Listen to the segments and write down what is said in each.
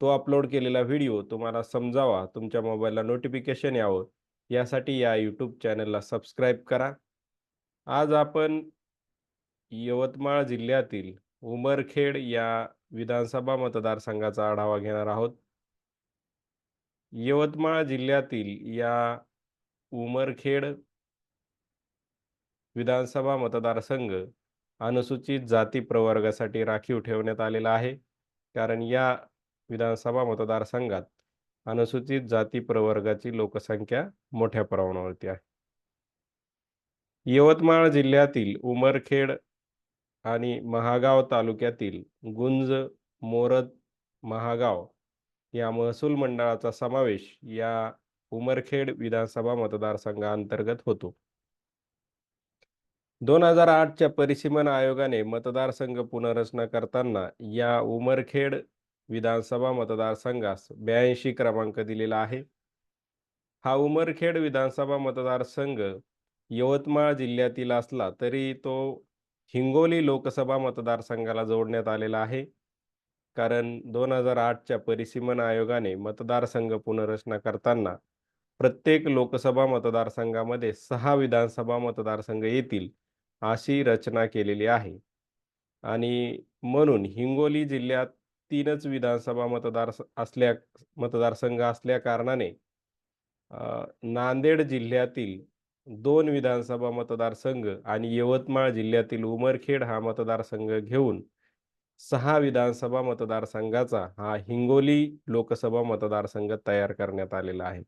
तो अपलोड केलेला व्हिडिओ तुम्हाला समजावा, तुमच्या मोबाईलला नोटिफिकेशन यावं, यासाठी या यूट्यूब चॅनलला सबस्क्राईब करा. आज आपण यवतमाळ जिल्ह्यातील उमरखेड या विधानसभा मतदारसंघाचा आढावा घेणार आहोत. यवतमाळ जिल्ह्यातील या उमरखेड विधानसभा मतदारसंघ अनुसूचित जाती प्रवर्गासाठी राखीव ठेवण्यात आलेला आहे. कारण या विधानसभा मतदारसंघात अनुसूचित जाती प्रवर्गाची लोकसंख्या मोठ्या प्रमाणावरती आहे. यवतमाळ जिल्ह्यातील उमरखेड आणि महागाव तालुक्यातील गुंज, मोरद, महागाव या महसूल मंडळाचा समावेश या उमरखेड विधानसभा मतदारसंघाअंतर्गत होतो. दोन हजार आठच्या परिसीमन आयोगाने मतदारसंघ पुनर्रचना करताना या उमरखेड विधानसभा मतदारसंघास ब्याऐंशी क्रमांक दिलेला आहे. हा उमरखेड विधानसभा मतदारसंघ यवतमाळ जिल्ह्यातील असला तरी तो हिंगोली लोकसभा मतदारसंघाला जोडण्यात आलेला आहे. कारण दोन हजार आठच्या परिसीमन आयोगाने मतदारसंघ पुनर्रचना करताना प्रत्येक लोकसभा मतदारसंघामध्ये सहा विधानसभा मतदारसंघ येतील अशी रचना केलेली आहे. आणि म्हणून हिंगोली जिल्ह्यात तीनच विधानसभा मतदार असल्या मतदारसंघ असल्या कारणाने नांदेड जिल्ह्यातील दोन विधानसभा मतदारसंघ आणि यवतमाळ जिल्ह्यातील उमरखेड हा मतदारसंघ घेऊन सहा विधानसभा मतदारसंघाचा हा हिंगोली लोकसभा मतदारसंघ तयार करण्यात आलेला आहे.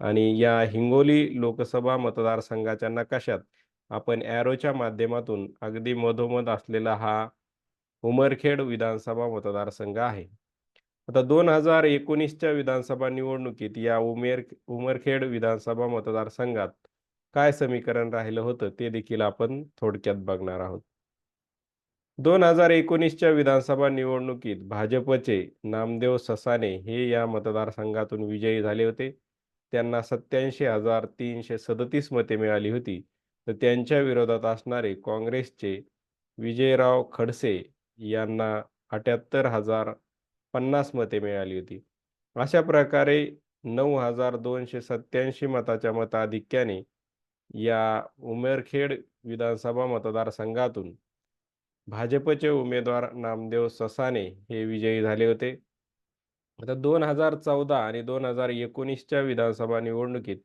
आणि या हिंगोली लोकसभा मतदारसंघाच्या नकाशात आपण ॲरोच्या माध्यमातून अगदी मधोमध असलेला हा उमरखेड विधानसभा मतदारसंघ आहे. आता दोन हजार एकोणीसच्या विधानसभा निवडणुकीत या उमेर उमरखेड विधानसभा मतदारसंघात काय समीकरण राहिलं होतं ते देखील आपण थोडक्यात बघणार आहोत. दोन हजार एकोणीसच्या विधानसभा निवडणुकीत भाजपचे नामदेव ससाने हे या मतदारसंघातून विजयी झाले होते. त्यांना सत्याऐंशी हजार तीनशे सदतीस मते मिळाली होती. तर त्यांच्या विरोधात असणारे काँग्रेसचे विजयराव खडसे यांना अठ्याहत्तर हजार पन्नास मते मिळाली होती. अशा प्रकारे नऊ हजार दोनशे सत्याऐंशी मताच्या मताधिक्याने या उमेरखेड विधानसभा मतदारसंघातून भाजपचे उमेदवार नामदेव ससाने हे विजयी झाले होते. आता दोन हजार चौदा आणि दोन हजार एकोणीसच्या विधानसभा निवडणुकीत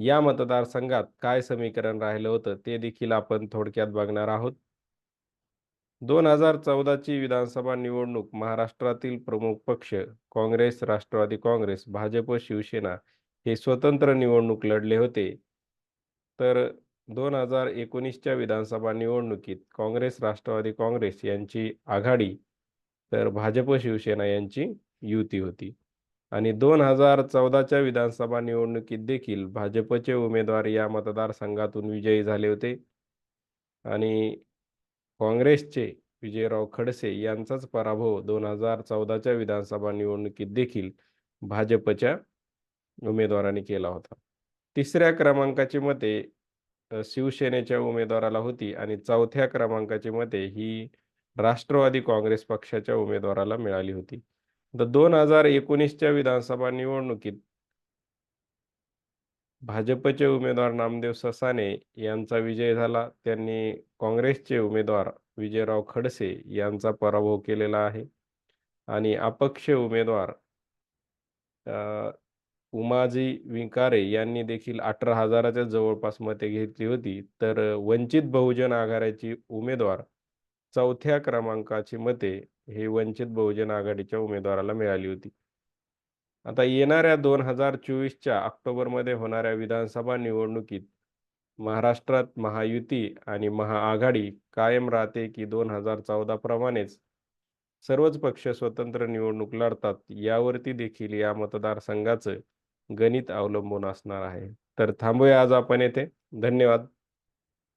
या मतदारसंघात काय समीकरण राहिलं होतं ते देखील आपण थोडक्यात बघणार आहोत. दोन हजार चौदाची विधानसभा निवडणूक महाराष्ट्रातील प्रमुख पक्ष काँग्रेस, राष्ट्रवादी काँग्रेस, भाजप, शिवसेना हे स्वतंत्र निवडणूक लढले होते. तर दोन हजार एकोणीसच्या विधानसभा निवडणुकीत काँग्रेस, राष्ट्रवादी काँग्रेस यांची आघाडी तर भाजप, शिवसेना यांची युती होती. आणि दोन हजार चौदाच्या विधानसभा निवडणुकीत देखील भाजपचे उमेदवार या मतदारसंघातून विजयी झाले होते. आणि काँग्रेसचे विजयराव खडसे यांचाच पराभव दोन हजार चौदाच्या विधानसभा निवडणुकीत देखील भाजपच्या उमेदवाराने केला होता. तिसऱ्या क्रमांकाची मते शिवसेनेच्या उमेदवाराला होती आणि चौथ्या क्रमांकाची मते ही राष्ट्रवादी काँग्रेस पक्षाच्या उमेदवाराला मिळाली होती. तर दोन हजार एकोणीसच्या विधानसभा निवडणुकीत भाजपचे उमेदवार नामदेव ससाने यांचा विजय झाला. त्यांनी काँग्रेसचे उमेदवार विजयराव खडसे यांचा पराभव केलेला आहे. आणि अपक्ष उमेदवार उमाजी विंकारे यांनी देखील अठरा हजाराच्या जवळपास मते घेतली होती. तर वंचित बहुजन आघाडीची उमेदवार चौथ्या क्रमांकाची मते हे वंचित बहुजन आघाडीच्या उमेदवाराला मिळाली होती. आता येणाऱ्या दोन हजार चोवीसच्या ऑक्टोबरमध्ये होणाऱ्या विधानसभा निवडणुकीत महाराष्ट्रात महायुती आणि महाआघाडी कायम राहते की दोन हजार चौदा प्रमाणेच सर्वच पक्ष स्वतंत्र निवडणूक लढतात यावरती देखील या मतदारसंघाचं गणित अवलंबून असणार आहे. तर थांबूया आज आपण येथे. धन्यवाद.